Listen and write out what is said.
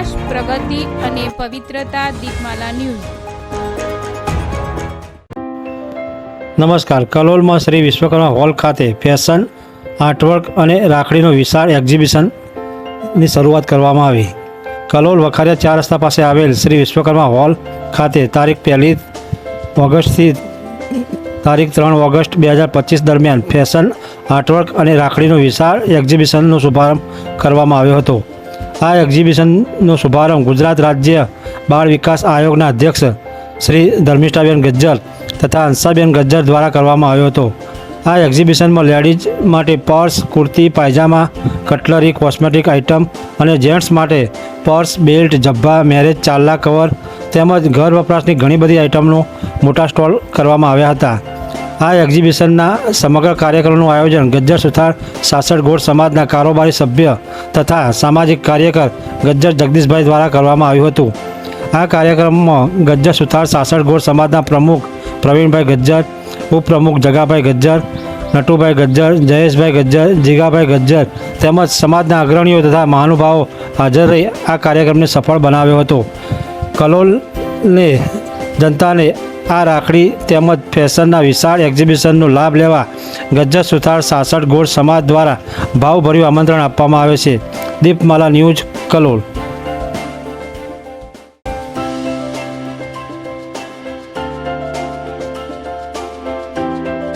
વિકાસ પ્રગતિ અને પવિત્રતા દીપમાલા ન્યૂઝ. નમસ્કાર. કલોલમાં શ્રી વિશ્વકર્મા હોલ ખાતે ફેશન, આર્ટવર્ક અને રાખડીનો વિશાળ એક્ઝિબિશનની શરૂઆત કરવામાં આવી. કલોલ વખારિયા ચાર રસ્તા પાસે આવેલ શ્રી વિશ્વકર્મા હોલ ખાતે તારીખ પહેલી ઓગસ્ટથી તારીખ ત્રણ ઓગસ્ટ બે હજાર પચીસ દરમિયાન ફેશન, આર્ટવર્ક અને રાખડીનો વિશાળ એક્ઝિબિશનનો શુભારંભ કરવામાં આવ્યો હતો. આ એક્ઝિબિશનનો શુભારંભ ગુજરાત રાજ્ય બાળ વિકાસ આયોગના અધ્યક્ષ શ્રી ધર્મિષ્ઠાબેન ગજ્જર તથા હંસાબેન ગજ્જર દ્વારા કરવામાં આવ્યો હતો. આ એક્ઝિબિશનમાં લેડીઝ માટે purse, kurti, pyjama, cutlery, cosmetic item અને જેન્ટ્સ માટે પર્સ, બેલ્ટ, જબ્બા, મેરેજ ચાલ્લા કવર તેમજ ઘર વપરાશની ઘણી બધી આઇટમનો મોટા સ્ટોલ કરવામાં આવ્યા હતા. આ એક્ઝિબિશનના સમગ્ર કાર્યક્રમનું આયોજન ગજ્જર સુથાર સાસઠ ગોળ સમાજના કારોબારી સભ્ય તથા સામાજિક કાર્યકર ગજ્જર જગદીશભાઈ દ્વારા કરવામાં આવ્યું હતું. આ કાર્યક્રમમાં ગજ્જર સુથાર સાસઠ ગોળ સમાજના પ્રમુખ પ્રવીણભાઈ ગજ્જર, ઉપપ્રમુખ જગાભાઈ ગજ્જર, નટુભાઈ ગજ્જર, જયેશભાઈ ગજ્જર, જીગાભાઈ ગજ્જર તેમજ સમાજના અગ્રણીઓ તથા મહાનુભાવો હાજર રહી આ કાર્યક્રમને સફળ બનાવ્યો હતો. કલોલને, જનતાને આ રાખડી તેમજ ફેશનના વિશાળ એક્ઝિબિશનનો લાભ લેવા ગજ્જર સુથાર સાસઠ ગોળ સમાજ દ્વારા ભાવભર્યું આમંત્રણ આપવામાં આવે છે. દીપમાલા ન્યૂઝ કલોલ.